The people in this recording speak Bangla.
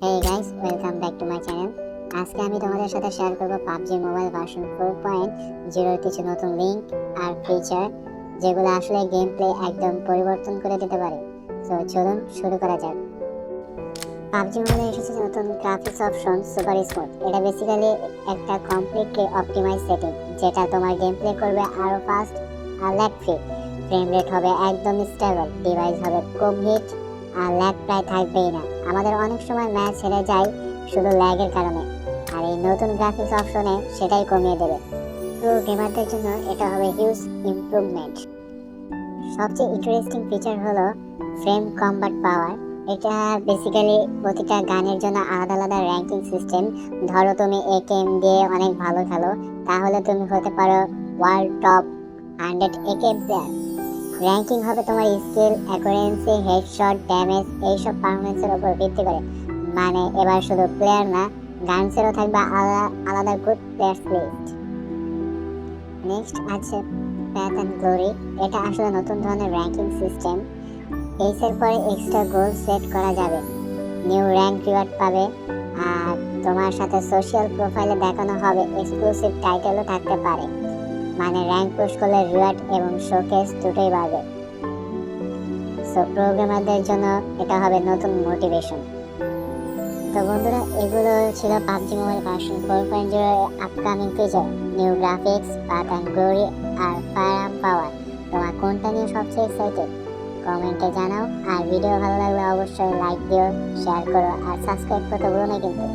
Hey guys welcome back to my channel আজকে আমি তোমাদের সাথে শেয়ার করব PUBG mobile version four point কিছু নতুন লিঙ্ক আর ফিচার যেগুলো আসলে গেম প্লে একদম পরিবর্তন করে দিতে পারে। তো চলুন শুরু করা যাক। পাবজি মোবাইলে এসেছে নতুন গ্রাফিক্স অপশন সুপার স্মুথ এটা বেসিক্যালি একটা কমপ্লিটলি অপটিমাইজ সেটিং যেটা তোমার গেম প্লে করবে আরও ফাস্ট আর ল্যাগ ফ্রি ফ্রেম রেট হবে একদম স্টেবল ডিভাইস হবে কম হিট আর ল্যাগ প্রায় থাকবেই না। আমাদের অনেক সময় ম্যাচ হেরে যায় শুধু ল্যাগের কারণে। আর এই নতুন গ্রাফিক্স অপশনে সেটাই কমিয়ে দেবে। প্রো গেমারদের জন্য এটা হবে হিউজ ইমপ্রুভমেন্ট সবচেয়ে ইন্টারেস্টিং ফিচার হলো ফ্রেম কম্বাট পাওয়ার এটা বেসিক্যালি প্রতিটা গানের জন্য আলাদা আলাদা র্যাঙ্কিং সিস্টেম ধরো তুমি এ একেএম দিয়ে অনেক ভালো খেলো, তাহলে তুমি হতে পারো world top hundred AKM player ranking হবে তোমার স্কিল অ্যাকুরেন্সি হেডশট ড্যামেজ এইসব পারফরমেন্সের উপর ভিত্তি করে। মানে এবার শুধু প্লেয়ার না গানসেরও থাকবে আলাদা আলাদা গুড প্লেয়ার্স লিস্ট নেক্সট আছে প্যাথ অ্যান্ড গ্লোরি এটা আসলে নতুন ধরনের র্যাঙ্কিং সিস্টেম এইসের পরে এক্সট্রা গোল সেট করা যাবে। নিউ র্যাঙ্ক রিওয়ার্ড পাবে। আর তোমার সাথে সোশ্যাল প্রোফাইলে দেখানো হবে এক্সক্লুসিভ টাইটেলও থাকতে পারে। মানে র্যাঙ্ক পুশ করলে রিওয়ার্ড এবং শোকেস দুটোই বাড়বে সো প্রোগ্রামারদের জন্য এটা হবে নতুন মোটিভেশন তো বন্ধুরা, এগুলো ছিল PUBG mobile version four point zero upcoming feature new graphics path and glory R firearm power তোমার কোনটা নিয়ে সবচেয়ে এক্সাইটেড কমেন্টে জানাও। আর ভিডিও ভালো লাগলে অবশ্যই লাইক দিও শেয়ার করো আর সাবস্ক্রাইব করতে ভুলো না কিন্তু।